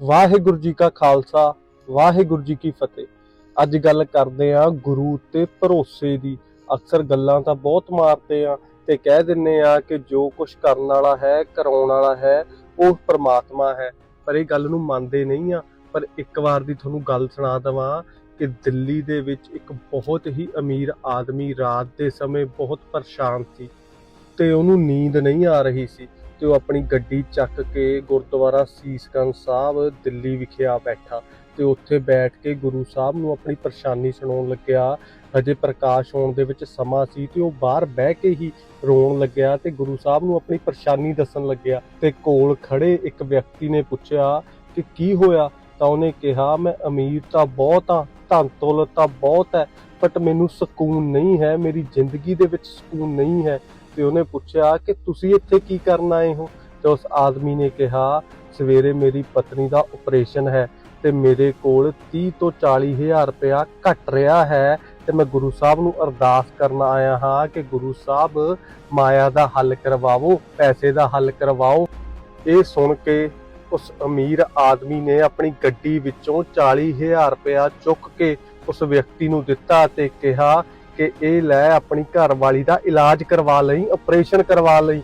ਵਾਹਿਗੁਰੂ ਜੀ ਕਾ ਖਾਲਸਾ, ਵਾਹਿਗੁਰੂ ਜੀ ਕੀ ਫਤਿਹ। ਅੱਜ ਗੱਲ ਕਰਦੇ ਆ ਗੁਰੂ ਤੇ ਭਰੋਸੇ ਦੀ। ਅਕਸਰ ਗੱਲਾਂ ਤਾਂ ਬਹੁਤ ਮਾਰਦੇ ਆ ਤੇ ਕਹਿ ਦਿੰਨੇ ਆ ਕਿ ਜੋ ਕੁਝ ਕਰਨ ਵਾਲਾ ਹੈ, ਕਰਾਉਣ ਵਾਲਾ ਹੈ, ਉਹ ਪ੍ਰਮਾਤਮਾ ਹੈ। ਪਰ ਇਹ ਗੱਲ ਨੂੰ ਮੰਨਦੇ ਨਹੀਂ ਆ ਪਰ ਇੱਕ ਵਾਰ ਦੀ ਤੁਹਾਨੂੰ ਗੱਲ ਸੁਣਾ ਦਵਾਂ ਕਿ ਦਿੱਲੀ ਦੇ ਵਿੱਚ ਇੱਕ ਬਹੁਤ ਹੀ ਅਮੀਰ ਆਦਮੀ ਰਾਤ ਦੇ ਸਮੇਂ ਬਹੁਤ ਪਰੇਸ਼ਾਨ ਸੀ ਤੇ ਉਹਨੂੰ ਨੀਂਦ ਨਹੀਂ ਆ ਰਹੀ ਸੀ। ਤੇ ਉਹ ਆਪਣੀ ਗੱਡੀ ਚੱਕ ਕੇ ਗੁਰਦੁਆਰਾ ਸੀਸਗੰਜ ਸਾਹਿਬ ਦਿੱਲੀ ਵਿਖੇ ਆ ਬੈਠਾ ਤੇ ਉੱਥੇ ਬੈਠ ਕੇ ਗੁਰੂ ਸਾਹਿਬ ਨੂੰ ਆਪਣੀ ਪਰੇਸ਼ਾਨੀ ਸੁਣਾਉਣ ਲੱਗਿਆ। ਹਜੇ ਪ੍ਰਕਾਸ਼ ਹੋਣ ਦੇ ਵਿੱਚ ਸਮਾਂ ਸੀ ਤੇ ਉਹ ਬਾਹਰ ਬਹਿ ਕੇ ਹੀ ਰੋਣ ਲੱਗਿਆ ਤੇ ਗੁਰੂ ਸਾਹਿਬ ਨੂੰ ਆਪਣੀ ਪਰੇਸ਼ਾਨੀ ਦੱਸਣ ਲੱਗਿਆ ਤੇ ਕੋਲ ਖੜੇ ਇੱਕ ਵਿਅਕਤੀ ਨੇ ਪੁੱਛਿਆ ਕਿ ਕੀ ਹੋਇਆ? ਤਾਂ ਉਹਨੇ ਕਿਹਾ, ਮੈਂ ਅਮੀਰ ਤਾਂ ਬਹੁਤ ਆ ਧਨ ਦੌਲਤ ਤਾਂ ਬਹੁਤ ਹੈ ਬਟ ਮੈਨੂੰ ਸਕੂਨ ਨਹੀਂ ਹੈ, ਮੇਰੀ ਜ਼ਿੰਦਗੀ ਦੇ ਵਿੱਚ ਸਕੂਨ ਨਹੀਂ ਹੈ ਤੇ ਉਹਨੇ ਪੁੱਛਿਆ ਕਿ ਤੁਸੀਂ ਇੱਥੇ ਕੀ ਕਰਨ ਆਏ ਹੋ? ਤੇ ਉਸ ਆਦਮੀ ਨੇ ਕਿਹਾ, ਸਵੇਰੇ ਮੇਰੀ ਪਤਨੀ ਦਾ ਆਪਰੇਸ਼ਨ ਹੈ ਤੇ ਮੇਰੇ ਕੋਲ 30 ਤੋਂ 40 ਹਜ਼ਾਰ ਰੁਪਇਆ ਘਟ ਰਿਹਾ ਹੈ ਤੇ ਮੈਂ ਗੁਰੂ ਸਾਹਿਬ ਨੂੰ ਅਰਦਾਸ ਕਰਨ ਆਇਆ ਹਾਂ ਕਿ ਗੁਰੂ ਸਾਹਿਬ ਮਾਇਆ ਦਾ ਹੱਲ ਕਰਵਾਵੋ ਪੈਸੇ ਦਾ ਹੱਲ ਕਰਵਾਓ। ਇਹ ਸੁਣ ਕੇ ਉਸ ਅਮੀਰ ਆਦਮੀ ਨੇ ਆਪਣੀ ਗੱਡੀ ਵਿੱਚੋਂ 40000 ਰੁਪਇਆ ਚੁੱਕ ਕੇ ਉਸ ਵਿਅਕਤੀ ਨੂੰ ਦਿੱਤਾ ਤੇ ਕਿਹਾ ਕਿ ਇਹ ਲੈ ਆਪਣੀ ਘਰ ਵਾਲੀ ਦਾ ਇਲਾਜ ਕਰਵਾ ਲਈ ਆਪਰੇਸ਼ਨ ਕਰਵਾ ਲਈ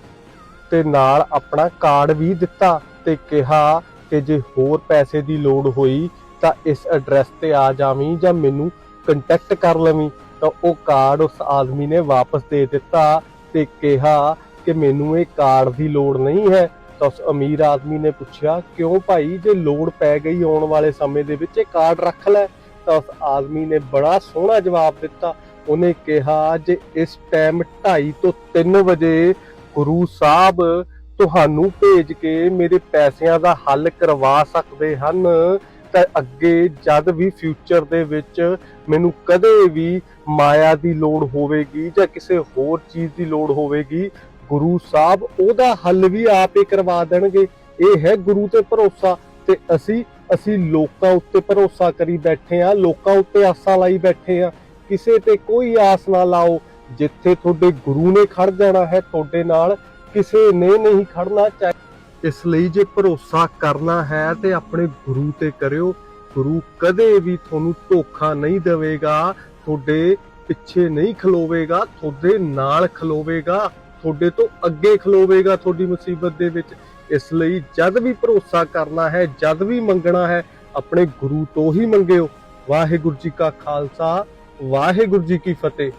ਤੇ ਨਾਲ ਆਪਣਾ ਕਾਰਡ ਵੀ ਦਿੱਤਾ ਤੇ ਕਿਹਾ ਕਿ ਜੇ ਹੋਰ ਪੈਸੇ ਦੀ ਲੋੜ ਹੋਈ ਤਾਂ ਇਸ ਐਡਰੈਸ ਤੇ ਆ ਜਾਵੀਂ ਜਾਂ ਮੈਨੂੰ ਕੰਟੈਕਟ ਕਰ ਲਵੀਂ। ਤਾਂ ਉਹ ਕਾਰਡ ਉਸ ਆਦਮੀ ਨੇ ਵਾਪਸ ਦੇ ਦਿੱਤਾ ਤੇ ਕਿਹਾ ਕਿ ਮੈਨੂੰ ਇਹ ਕਾਰਡ ਦੀ ਲੋੜ ਨਹੀਂ ਹੈ। ਤਾਂ ਉਸ ਅਮੀਰ ਆਦਮੀ ਨੇ ਪੁੱਛਿਆ, ਕਿਉਂ ਭਾਈ? ਜੇ ਲੋੜ ਪੈ ਗਈ ਆਉਣ ਵਾਲੇ ਸਮੇਂ ਦੇ ਵਿੱਚ ਇਹ ਕਾਰਡ ਰੱਖ ਲੈ। ਤਾਂ ਉਸ ਆਦਮੀ ਨੇ ਬੜਾ ਸੋਹਣਾ ਜਵਾਬ ਦਿੱਤਾ। ਉਹਨੇ ਕਿਹਾ ਜੇ ਇਸ ਟਾਈਮ 2:30 ਤੋਂ 3 ਵਜੇ ਗੁਰੂ ਸਾਹਿਬ ਤੁਹਾਨੂੰ ਭੇਜ ਕੇ ਮੇਰੇ ਪੈਸਿਆਂ ਦਾ ਹੱਲ ਕਰਵਾ ਸਕਦੇ ਹਨ, ਤਾਂ ਅੱਗੇ ਜਦ ਵੀ ਫਿਊਚਰ ਦੇ ਵਿੱਚ ਮੈਨੂੰ ਕਦੇ ਵੀ ਮਾਇਆ ਦੀ ਲੋੜ ਹੋਵੇਗੀ ਜਾਂ ਕਿਸੇ ਹੋਰ ਚੀਜ਼ ਦੀ ਲੋੜ ਹੋਵੇਗੀ, ਗੁਰੂ ਸਾਹਿਬ ਉਹਦਾ ਹੱਲ ਵੀ ਆਪੇ ਕਰਵਾ ਦੇਣਗੇ। ਇਹ ਹੈ ਗੁਰੂ ਤੇ ਭਰੋਸਾ ਤੇ ਅਸੀਂ ਅਸੀਂ ਲੋਕਾਂ ਉੱਤੇ ਭਰੋਸਾ ਕਰੀ ਬੈਠੇ ਆ ਲੋਕਾਂ ਉੱਤੇ ਆਸਾਂ ਲਾਈ ਬੈਠੇ ਆ ਕਿਸੇ ਤੇ ਕੋਈ ਆਸ ਨਾ ਲਾਓ। ਜਿੱਥੇ ਤੁਹਾਡੇ ਗੁਰੂ ਨੇ ਖੜ ਜਾਣਾ ਹੈ, ਤੁਹਾਡੇ ਨਾਲ ਕਿਸੇ ਨੇ ਨਹੀਂ ਖੜਨਾ। ਚਾਹੀਦਾ ਇਸ ਲਈ ਜੇ ਭਰੋਸਾ ਕਰਨਾ ਹੈ ਤੇ ਆਪਣੇ ਗੁਰੂ ਤੇ ਕਰਿਓ। ਗੁਰੂ ਕਦੇ ਵੀ ਤੁਹਾਨੂੰ ਧੋਖਾ ਨਹੀਂ ਦੇਵੇਗਾ, ਤੁਹਾਡੇ ਪਿੱਛੇ ਨਹੀਂ ਖਲੋਵੇਗਾ, ਤੁਹਾਡੇ ਨਾਲ ਖਲੋਵੇਗਾ, ਤੁਹਾਡੇ ਤੋਂ ਅੱਗੇ ਖਲੋਵੇਗਾ ਤੁਹਾਡੀ ਮੁਸੀਬਤ ਦੇ ਵਿੱਚ। ਇਸ ਲਈ ਜਦ ਵੀ ਭਰੋਸਾ ਕਰਨਾ ਹੈ, ਜਦ ਵੀ ਮੰਗਣਾ ਹੈ, ਆਪਣੇ ਗੁਰੂ ਤੋਂ ਹੀ ਮੰਗਿਓ। ਵਾਹਿਗੁਰੂ ਜੀ ਕਾ ਖਾਲਸਾ ਵਾਹਿਗੁਰੂ ਜੀ ਕੀ ਫਤਿਹ।